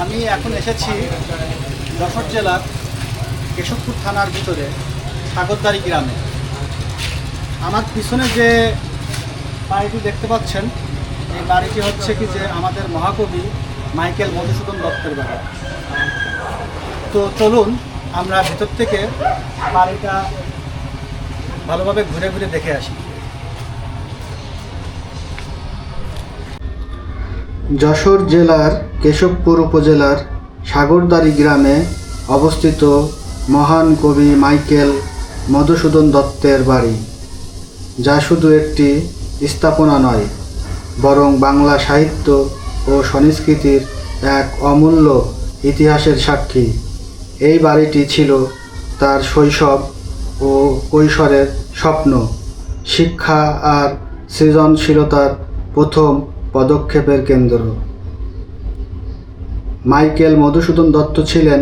আমি এখন এসেছি যশোর জেলার কেশবপুর থানার ভিতরে সাগরদারি গ্রামে। আমার পিছনে যে বাড়িটি দেখতে পাচ্ছেন, এই বাড়িটি হচ্ছে কি যে আমাদের মহাকবি মাইকেল মধুসূদন দত্তের বাড়ি। তো চলুন, আমরা ভিতর থেকে বাড়িটা ভালোভাবে ঘুরে ঘুরে দেখে আসি। যশোর জেলার কেশবপুর উপজেলার সাগরদারি গ্রামে অবস্থিত মহান কবি মাইকেল মধুসূদন দত্তের বাড়ি, যা শুধু একটি স্থাপনা নয়, বরং বাংলা সাহিত্য ও সংস্কৃতির এক অমূল্য ইতিহাসের সাক্ষী। এই বাড়িটি ছিল তার শৈশব ও কৈশোরের স্বপ্ন। শিক্ষা আর সৃজনশীলতার প্রথম পদক্ষেপের কেন্দ্র। মাইকেল মধুসূদন দত্ত ছিলেন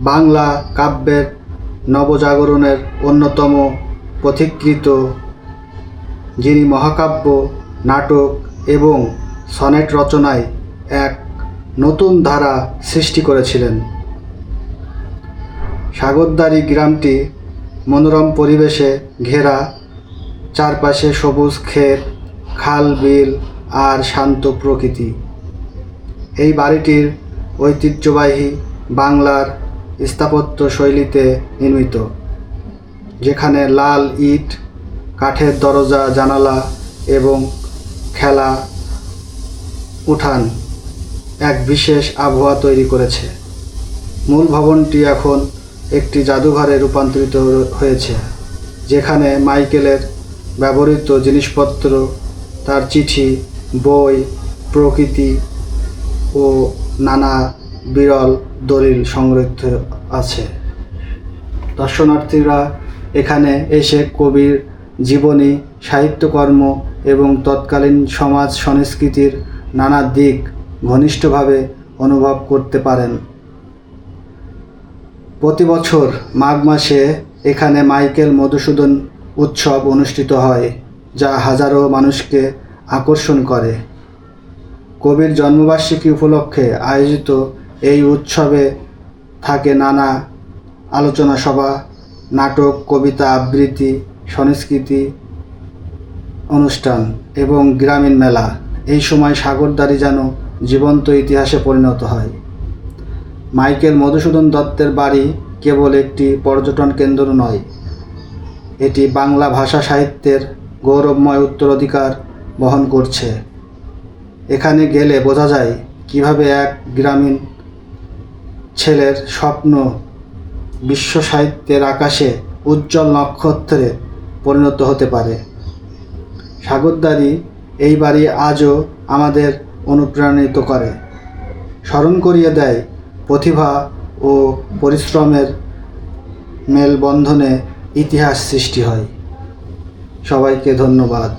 বাংলা কাব্যের নবজাগরণের অন্যতম পথিকৃত যিনি মহাকাব্য, নাটক এবং সনেট রচনায় এক নতুন ধারা সৃষ্টি করেছিলেন। সাগরদারি গ্রামটি মনোরম পরিবেশে ঘেরা, চারপাশে সবুজ ক্ষেত খাল, বিল আর শান্ত প্রকৃতি। এই বাড়িটির ঐতিহ্যবাহী বাংলার স্থাপত্য শৈলীতে নির্মিত, যেখানে লাল ইট, কাঠের দরজা, জানালা এবং খেলা উঠান এক বিশেষ আবহাওয়া তৈরি করেছে। মূল ভবনটি এখন একটি জাদুঘরে রূপান্তরিত হয়েছে, যেখানে মাইকেলের ব্যবহৃত জিনিসপত্র, তার চিঠি বই, প্রকৃতি ও নানা বিরল দলিল সংরক্ষিত আছে। দর্শনার্থীরা এখানে এসে কবির জীবনী, সাহিত্যকর্ম এবং তৎকালীন সমাজ সংস্কৃতির নানা দিক ঘনিষ্ঠভাবে অনুভব করতে পারেন। প্রতি বছর মাঘ মাসে এখানে মাইকেল মধুসূদন উৎসব অনুষ্ঠিত হয়, যা হাজারো মানুষকে আকর্ষণ করে। কবির জন্মবার্ষিকী উপলক্ষে আয়োজিত এই উৎসবে থাকে নানা আলোচনা সভা, নাটক, কবিতা আবৃত্তি, সংস্কৃতি অনুষ্ঠান এবং গ্রামীণ মেলা। এই সময় সাগরদারি যেন জীবন্ত ইতিহাসে পরিণত হয়। মাইকেল মধুসূদন দত্তের বাড়ি কেবল একটি পর্যটন কেন্দ্র নয়, এটি বাংলা ভাষা সাহিত্যের গৌরবময় উত্তরাধিকার বহন করছে। এখানে গেলে বোঝা যায় কীভাবে এক গ্রামীণ ছেলের স্বপ্ন বিশ্ব সাহিত্যের আকাশে উজ্জ্বল নক্ষত্রে পরিণত হতে পারে। সাগরদারি এই বাড়ি আজও আমাদের অনুপ্রাণিত করে। স্মরণ করিয়ে দেয় প্রতিভা ও পরিশ্রমের মেলবন্ধনে ইতিহাস সৃষ্টি হয়। সবাইকে ধন্যবাদ।